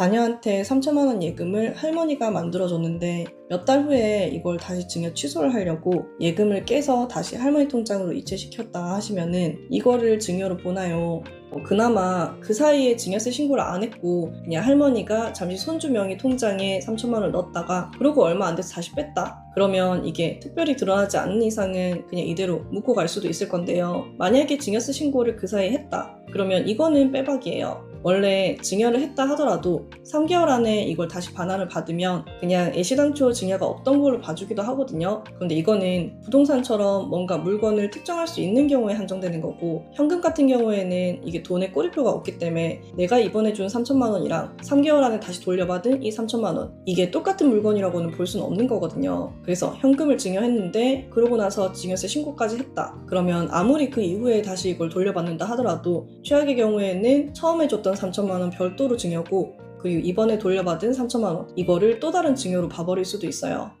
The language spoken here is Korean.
자녀한테 3천만 원 예금을 할머니가 만들어줬는데 몇 달 후에 이걸 다시 증여 취소를 하려고 예금을 깨서 다시 할머니 통장으로 이체시켰다 하시면은 이거를 증여로 보나요? 어, 그나마 그 사이에 증여세 신고를 안 했고 그냥 할머니가 잠시 손주 명의 통장에 3천만 원을 넣었다가 그러고 얼마 안 돼서 다시 뺐다. 그러면 이게 특별히 드러나지 않는 이상은 그냥 이대로 묻고 갈 수도 있을 건데요. 만약에 증여세 신고를 그 사이에 했다. 그러면 이거는 빼박이에요. 원래 증여를 했다 하더라도 3개월 안에 이걸 다시 반환을 받으면 그냥 애시당초 증여가 없던 걸로 봐주기도 하거든요. 그런데 이거는 부동산처럼 뭔가 물건을 특정할 수 있는 경우에 한정되는 거고 현금 같은 경우에는 이게 돈에 꼬리표가 없기 때문에 내가 이번에 준 3천만 원이랑 3개월 안에 다시 돌려받은 이 3천만 원 이게 똑같은 물건이라고는 볼 수는 없는 거거든요. 그래서 현금을 증여했는데 그러고 나서 증여세 신고까지 했다. 그러면 아무리 그 이후에 다시 이걸 돌려받는다 하더라도 최악의 경우에는 처음에 줬던 3천만 원 별도로 증여고 그리고 이번에 돌려받은 3천만 원 이거를 또 다른 증여로 봐버릴 수도 있어요.